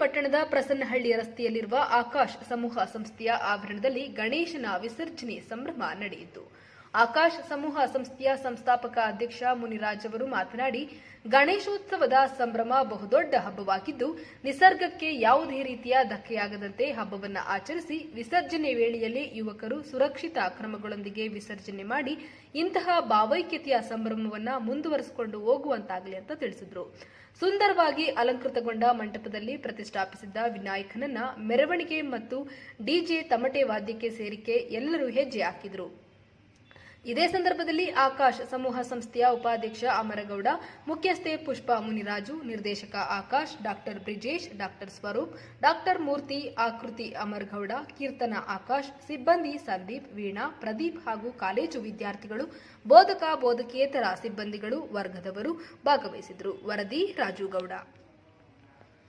ಪಟ್ಟಣದ ಪ್ರಸನ್ನಹಳ್ಳಿ ರಸ್ತೆಯಲ್ಲಿರುವ ಆಕಾಶ್ ಸಮೂಹ ಸಂಸ್ಥೆಯ ಆವರಣದಲ್ಲಿ ಗಣೇಶನ ವಿಸರ್ಜನೆ ಸಂಭ್ರಮ ನಡೆಯಿತು. ಆಕಾಶ್ ಸಮೂಹ ಸಂಸ್ಥೆಯ ಸಂಸ್ಥಾಪಕ ಅಧ್ಯಕ್ಷ ಮುನಿರಾಜ್ ಅವರು ಮಾತನಾಡಿ, ಗಣೇಶೋತ್ಸವದ ಸಂಭ್ರಮ ಬಹುದೊಡ್ಡ ಹಬ್ಬವಾಗಿದ್ದು, ನಿಸರ್ಗಕ್ಕೆ ಯಾವುದೇ ರೀತಿಯ ಧಕ್ಕೆಯಾಗದಂತೆ ಹಬ್ಬವನ್ನು ಆಚರಿಸಿ, ವಿಸರ್ಜನೆ ವೇಳೆಯಲ್ಲಿ ಯುವಕರು ಸುರಕ್ಷಿತ ಕ್ರಮಗಳೊಂದಿಗೆ ವಿಸರ್ಜನೆ ಮಾಡಿ, ಇಂತಹ ಭಾವೈಕ್ಯತೆಯ ಸಂಭ್ರಮವನ್ನು ಮುಂದುವರೆಸಿಕೊಂಡು ಹೋಗುವಂತಾಗಲಿ ಅಂತ ತಿಳಿಸಿದರು. ಸುಂದರವಾಗಿ ಅಲಂಕೃತಗೊಂಡ ಮಂಟಪದಲ್ಲಿ ಪ್ರತಿಷ್ಠಾಪಿಸಿದ್ದ ವಿನಾಯಕನನ್ನ ಮೆರವಣಿಗೆ ಮತ್ತು ಡಿಜೆ ತಮಟೆ ವಾದ್ಯಕ್ಕೆ ಸೇರಿಕೆ ಎಲ್ಲರೂ ಹೆಜ್ಜೆ ಹಾಕಿದರು. ಇದೇ ಸಂದರ್ಭದಲ್ಲಿ ಆಕಾಶ್ ಸಮೂಹ ಸಂಸ್ಥೆಯ ಉಪಾಧ್ಯಕ್ಷ ಅಮರಗೌಡ, ಮುಖ್ಯಸ್ಥೆ ಪುಷ್ಪ ಮುನಿರಾಜು, ನಿರ್ದೇಶಕ Akash, doctor Brijesh, doctor Swaroop, doctor Murthy, Akriti Amaragowda, Keerthana Akash, ಸಿಬ್ಬಂದಿ ಸಂದೀಪ್, ವೀಣಾ, ಪ್ರದೀಪ್ ಹಾಗೂ ಕಾಲೇಜು ವಿದ್ಯಾರ್ಥಿಗಳು, ಬೋಧಕ ಬೋಧಕೇತರ ಸಿಬ್ಬಂದಿಗಳು, ವರ್ಗದವರು ಭಾಗವಹಿಸಿದರು ವರದಿ ರಾಜುಗೌಡ.